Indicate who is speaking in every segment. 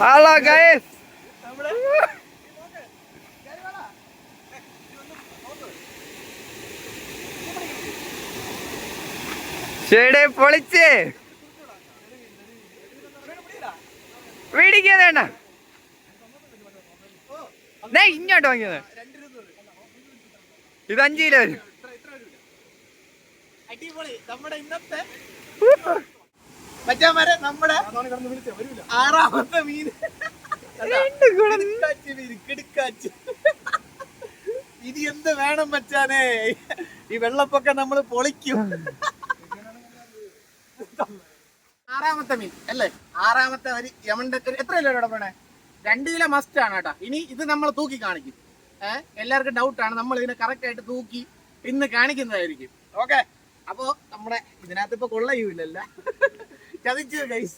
Speaker 1: Hello guys ഷേടെ പൊളിച്ച്. വേടിക്കാതേണ്ട ഇങ്ങോട്ട് വാങ്ങിയത് ഇത് അഞ്ചു കിലോ വരും.
Speaker 2: അടിപൊളി. നമ്മുടെ ഇന്നത്തെ മച്ചാമാരെ നമ്മുടെ ആറാമത്തെ മീൻ. കിടുക്കാച്ചി ഇനി എന്ത് വേണം മച്ചാനെ? ഈ വെള്ളപ്പൊക്കെ നമ്മൾ പൊളിക്കും. ആറാമത്തെ മീൻ അല്ലേ? ആറാമത്തെ വരി യമന്റെ എത്ര കിലോ ഇവിടെ പോണേ രണ്ട് കിലോ മസ്റ്റ് ആണ് കേട്ടോ. ഇനി ഇത് നമ്മൾ തൂക്കി കാണിക്കും. ഏഹ് എല്ലാവർക്കും ഡൗട്ട് ആണ്. നമ്മൾ ഇതിനെ കറക്റ്റ് ആയിട്ട് തൂക്കി ഇന്ന് കാണിക്കുന്നതായിരിക്കും. ഓക്കെ അപ്പോ നമ്മുടെ ഇതിനകത്ത് ഇപ്പൊ കൊള്ളയൂല്ലല്ല ചതിച്ചു ഗൈസ്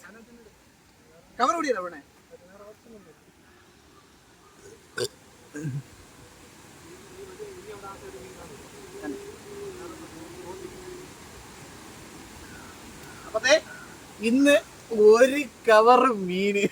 Speaker 2: കവർ കൂടിയല്ലോ അവിടെ അപ്പത്തെ ഇന്ന് ഒരു കവർ മീന്.